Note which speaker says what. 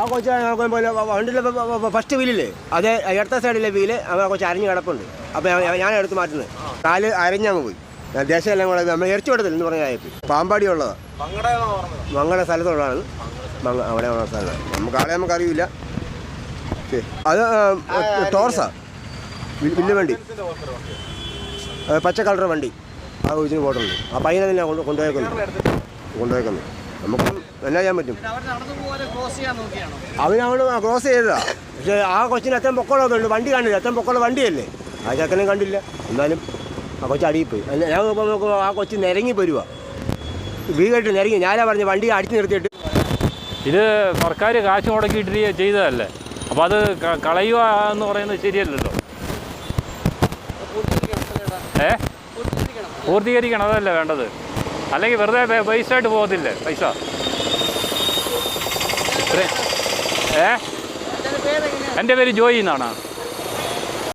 Speaker 1: ആ കൊച്ചു വണ്ടിയിലെ ഫസ്റ്റ് വീലില്ലേ അത് ഇടത്ത സൈഡിലെ വീൽ ആ കൊച്ചു അരഞ്ഞ് കിടപ്പുണ്ട്. അപ്പോൾ ഞാൻ എടുത്ത് മാറ്റുന്നത്. കാൽ അരഞ്ഞങ്ങ് പോയി. ദേശം എല്ലാം കൂടെ നമ്മൾ ഇറച്ചി കൊടുത്തില്ല എന്ന് പറഞ്ഞാൽ പാമ്പാടി ഉള്ളതാണ് മങ്ങളുടെ സ്ഥലത്തുള്ളതാണ്. മങ്ങ അവിടെ ഉള്ള സ്ഥലമാണ് നമുക്ക് ആളെ നമുക്ക് അറിയില്ല അത് ടോർസാ. വില്ല് വണ്ടി. പച്ച കളർ വണ്ടി. ആ കൊച്ചിന് പോയിട്ടുണ്ട് ആ പയ്യനെ തന്നെ കൊണ്ട് കൊണ്ടുപോയേക്കുന്നു. കൊണ്ടുപോയേക്കുന്നു. നമുക്ക് എന്നാ ചെയ്യാൻ പറ്റും
Speaker 2: പോകാതെ ക്രോസ്
Speaker 1: ചെയ്തതാ. പക്ഷേ ആ കൊച്ചിന് എത്ര പൊക്കോളൊക്കെ ഉണ്ട് വണ്ടി കണ്ടില്ല എത്ര പൊക്കമുള്ള വണ്ടിയല്ലേ? ആ ചെക്കനും കണ്ടില്ല. എന്നാലും ആ കൊച്ചു അടിയിൽ പോയി. അല്ല ഞാൻ ഇപ്പോൾ നോക്കുമ്പോൾ ആ കൊച്ചു നിരങ്ങി വരുവാ വീട്ടിട്ട് നിരങ്ങി ഞാനാ പറഞ്ഞു വണ്ടി അടിച്ചു നിർത്തിയിട്ട്.
Speaker 3: ഇത് സർക്കാർ കാശ് മുടക്കിയിട്ട് ചെയ്തതല്ലേ? അപ്പോൾ അത് കളയുക എന്ന് പറയുന്നത് ശരിയല്ലല്ലോ. ഏ? പൂർത്തീകരിക്കണം. അതല്ലേ വേണ്ടത്? അല്ലെങ്കിൽ വെറുതെ പൈസ ആയിട്ട് പോകത്തില്ലേ പൈസ? ഏ? എന്റെ പേര് ജോയി എന്നാണ്.